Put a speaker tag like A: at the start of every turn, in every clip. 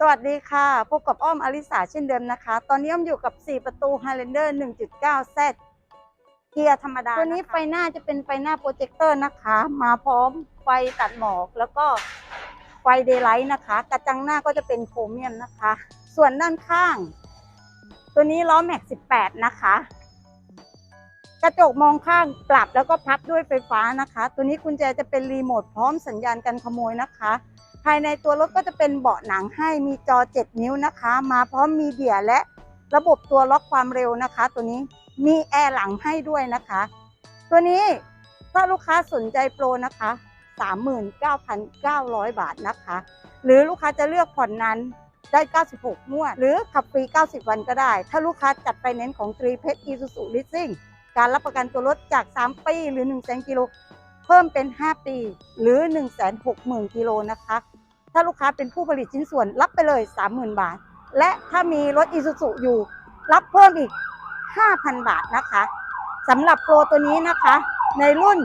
A: สวัสดีค่ะ พบกับอ้อมอลิสาเช่นเดิมนะคะ ตอนนี้อ้อมอยู่กับ 4 ประตู Highlander 1.9 Z เกียร์ธรรมดาตัวนี้ไฟหน้าจะเป็นไฟหน้าโปรเจคเตอร์นะคะ มาพร้อมไฟตัดหมอกแล้วก็ไฟเดย์ไลท์นะคะ กระจังหน้าก็จะเป็นโครเมียมนะคะ ส่วนด้านข้าง ตัวนี้ล้อแม็ก 18 นะคะ กระจกมองข้างปรับแล้วก็พับด้วยไฟฟ้านะคะ ตัวนี้กุญแจจะเป็นรีโมทพร้อมสัญญาณกันขโมยนะคะ ภายในตัวรถก็จะเป็นเบาะหนังให้มีจอ 7 นิ้วนะคะ มาพร้อมมีเดียและระบบตัวล็อกความเร็วนะคะ ตัวนี้มีแอร์หลังให้ด้วยนะคะ ตัวนี้ถ้าลูกค้าสนใจโปรนะคะ 39,900 บาทนะคะ หรือลูกค้าจะเลือกผ่อนนั้นได้ 96งวด หรือขับฟรี 90 วันก็ได้ ถ้าลูกค้าจัดไปเน้นของตรีเพชรอีซูซูลิสซิ่งการรับประกันตัวรถจาก 3 ปี หรือ1 0 0 0 0กิโล เพิ่มเป็น 5 ปี หรือ 160,000 กิโลนะคะ ถ้าลูกค้าเป็นผู้ผลิตชิ้นส่วนรับไปเลย 30,000 บาท และถ้ามีรถอีซูซูอยู่ รับเพิ่มอีก 5,000 บาทนะคะสำหรับโปรตัวนี้นะคะ ในรุ่น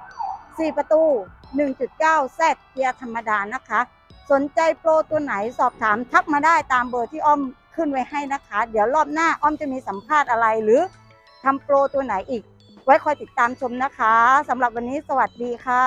A: 4 ประตู 1.9 Z เกียร์ธรรมดานะคะ สนใจโปรตัวไหนสอบถามทักมาได้ตามเบอร์ที่อ้อมขึ้นไว้ให้นะคะ เดี๋ยวรอบหน้าอ้อมจะมีสัมภาษณ์อะไรหรือทำโปรตัวไหนอีก ไว้คอยติดตามชมนะคะสำหรับวันนี้สวัสดีค่ะ